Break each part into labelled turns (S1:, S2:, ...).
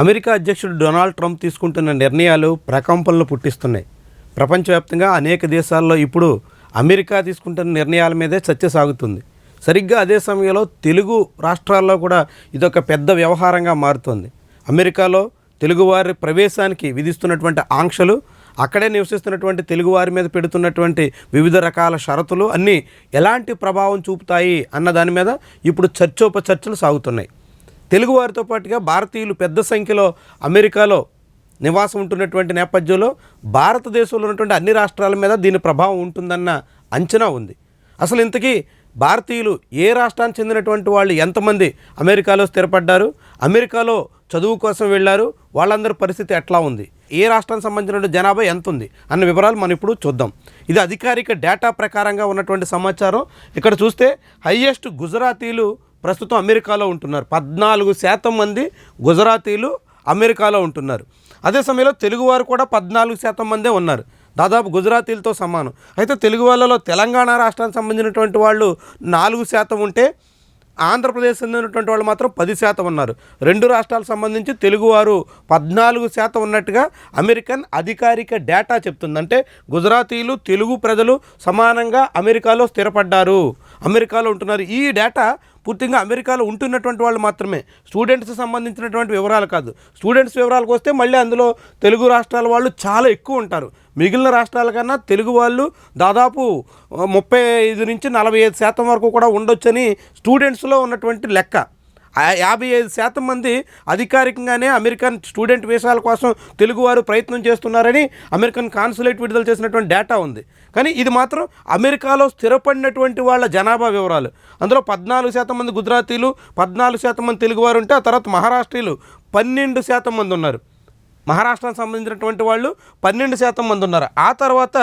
S1: America అధ్యక్షుడు Donald Trump తీసుకుంటున్న నిర్ణయాలు ప్రకంపనలు పుట్టిస్తున్నాయి. ప్రపంచవ్యాప్తంగా అనేక దేశాల్లో ఇప్పుడు అమెరికా తీసుకుంటున్న నిర్ణయాల మీదే చర్చ సాగుతుంది. సరిగ్గా అదే సమయంలో తెలుగు రాష్ట్రాల్లో కూడా ఇదొక పెద్ద వ్యవహారంగా మారుతోంది. అమెరికాలో తెలుగువారి ప్రవేశానికి విధిస్తున్నటువంటి ఆంక్షలు అక్కడే నివసిస్తున్నటువంటి తెలుగువారి మీద పెడుతున్నటువంటి వివిధ రకాల షరతులు అన్నీ ఎలాంటి ప్రభావం చూపుతాయి అన్న దాని మీద ఇప్పుడు చర్చోపచర్చలు సాగుతున్నాయి. తెలుగువారితో పాటుగా భారతీయులు పెద్ద సంఖ్యలో అమెరికాలో నివాసం ఉంటున్నటువంటి నేపథ్యంలో భారతదేశంలో ఉన్నటువంటి అన్ని రాష్ట్రాల మీద దీని ప్రభావం ఉంటుందన్న అంచనా ఉంది. అసలు ఇంతకీ భారతీయులు ఏ రాష్ట్రానికి చెందినటువంటి వాళ్ళు ఎంతమంది అమెరికాలో స్థిరపడ్డారు అమెరికాలో చదువు కోసం వెళ్ళారు వాళ్ళందరి పరిస్థితి ఎట్లా ఉంది ఏ రాష్ట్రానికి సంబంధించిన జనాభా ఎంత ఉంది అన్న వివరాలు మనం ఇప్పుడు చూద్దాం. ఇది అధికారిక డేటా ప్రకారంగా ఉన్నటువంటి సమాచారం. ఇక్కడ చూస్తే హయ్యెస్ట్ గుజరాతీలు ప్రస్తుతం అమెరికాలో ఉంటున్నారు. పద్నాలుగు శాతం మంది గుజరాతీలు అమెరికాలో ఉంటున్నారు. అదే సమయంలో తెలుగువారు కూడా పద్నాలుగు శాతం మందే ఉన్నారు. దాదాపు గుజరాతీలతో సమానం. అయితే తెలుగు వాళ్ళలో తెలంగాణ రాష్ట్రానికి సంబంధించినటువంటి వాళ్ళు నాలుగు శాతం ఉంటే ఆంధ్రప్రదేశ్ చెందినటువంటి వాళ్ళు మాత్రం పది శాతం ఉన్నారు. రెండు రాష్ట్రాలకు సంబంధించి తెలుగువారు పద్నాలుగు శాతం ఉన్నట్టుగా అమెరికన్ అధికారిక డేటా చెప్తుంది. అంటే గుజరాతీలు తెలుగు ప్రజలు సమానంగా అమెరికాలో స్థిరపడ్డారు. అమెరికాలో ఉంటున్నారు. ఈ డేటా పూర్తిగా అమెరికాలో ఉంటున్నటువంటి వాళ్ళు మాత్రమే. స్టూడెంట్స్ సంబంధించినటువంటి వివరాలు కాదు. స్టూడెంట్స్ వివరాలకు వస్తే మళ్ళీ అందులో తెలుగు రాష్ట్రాల వాళ్ళు చాలా ఎక్కువ ఉంటారు. మిగిలిన రాష్ట్రాల కన్నా తెలుగు వాళ్ళు దాదాపు ముప్పై ఐదు నుంచి నలభై ఐదు శాతం వరకు కూడా ఉండొచ్చని స్టూడెంట్స్లో ఉన్నటువంటి లెక్క. యాభై ఐదు శాతం మంది అధికారికంగానే అమెరికన్ స్టూడెంట్ వీసాల కోసం తెలుగువారు ప్రయత్నం చేస్తున్నారని అమెరికన్ కాన్సులేట్ విడుదల చేసినటువంటి డేటా ఉంది. కానీ ఇది మాత్రం అమెరికాలో స్థిరపడినటువంటి వాళ్ళ జనాభా వివరాలు. అందులో పద్నాలుగు శాతం మంది గుజరాతీలు పద్నాలుగు శాతం మంది తెలుగువారు ఉంటే ఆ తర్వాత మహారాష్ట్రీలు పన్నెండు శాతం మంది ఉన్నారు. మహారాష్ట్రానికి సంబంధించినటువంటి వాళ్ళు పన్నెండు శాతం మంది ఉన్నారు. ఆ తర్వాత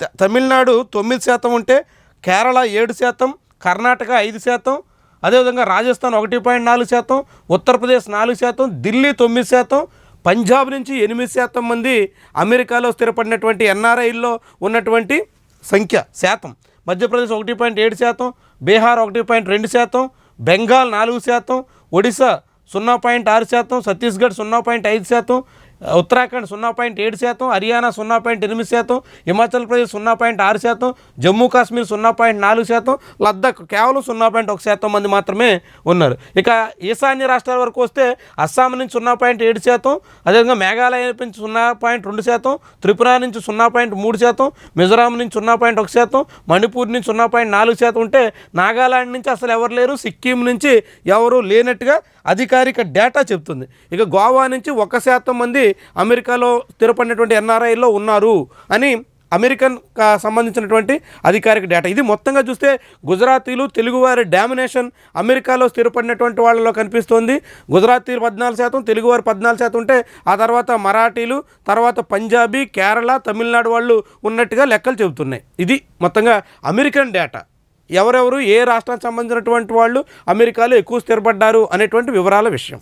S1: త- తమిళనాడు తొమ్మిది శాతం ఉంటే కేరళ ఏడు శాతం కర్ణాటక ఐదు శాతం అదేవిధంగా రాజస్థాన్ ఒకటి పాయింట్ నాలుగు శాతం ఉత్తరప్రదేశ్ నాలుగు శాతం ఢిల్లీ తొమ్మిది శాతం పంజాబ్ నుంచి ఎనిమిది శాతం మంది అమెరికాలో స్థిరపడినటువంటి ఎన్ఆర్ఐల్లో ఉన్నటువంటి సంఖ్య శాతం. మధ్యప్రదేశ్ ఒకటి పాయింట్ ఏడు శాతం బీహార్ ఒకటి పాయింట్ రెండు శాతం బెంగాల్ నాలుగు శాతం ఒడిశా సున్నా పాయింట్ ఆరు శాతం ఛత్తీస్గఢ్ సున్నా పాయింట్ ఐదు శాతం ఉత్తరాఖండ్ సున్నా పాయింట్ ఏడు శాతం హర్యానా సున్నా పాయింట్ ఎనిమిది శాతం హిమాచల్ ప్రదేశ్ సున్నా పాయింట్ ఆరు శాతం జమ్మూ కాశ్మీర్ సున్నా పాయింట్ నాలుగు శాతం లద్దాఖ్ కేవలం సున్నా పాయింట్ ఒక శాతం మంది మాత్రమే ఉన్నారు ఇక ఈశాన్య రాష్ట్రాల వరకు వస్తే అస్సాం నుంచి సున్నా పాయింట్ ఏడు శాతం అదేవిధంగా మేఘాలయ నుంచి సున్నా పాయింట్ రెండు శాతం త్రిపుర నుంచి సున్నా పాయింట్ మూడు శాతం మిజోరాం నుంచి సున్నా పాయింట్ ఒక శాతం మణిపూర్ నుంచి సున్నా పాయింట్ నాలుగు శాతం ఉంటే నాగాలాండ్ నుంచి అసలు ఎవరు లేరు సిక్కిం నుంచి ఎవరు లేనట్టుగా అధికారిక డేటా చెప్తుంది ఇక గోవా నుంచి ఒక శాతం మంది అమెరికాలో స్థిరపడినటువంటి ఎన్ఆర్ఐలో ఉన్నారు అని అమెరికన్ సంబంధించినటువంటి అధికారిక డేటా. ఇది మొత్తంగా చూస్తే గుజరాతీలు తెలుగువారి డామినేషన్ అమెరికాలో స్థిరపడినటువంటి వాళ్ళలో కనిపిస్తోంది. గుజరాతీలు పద్నాలుగు శాతం తెలుగువారు పద్నాలుగు శాతం ఉంటే ఆ తర్వాత మరాఠీలు తర్వాత పంజాబీ కేరళ తమిళనాడు వాళ్ళు ఉన్నట్టుగా లెక్కలు చెబుతున్నాయి. ఇది మొత్తంగా అమెరికన్ డేటా. ఎవరెవరు ఏ రాష్ట్రానికి సంబంధించినటువంటి వాళ్ళు అమెరికాలో ఎక్కువ స్థిరపడ్డారు అనేటువంటి వివరాల విషయం.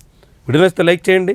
S1: వీడియో లైక్ చేయండి.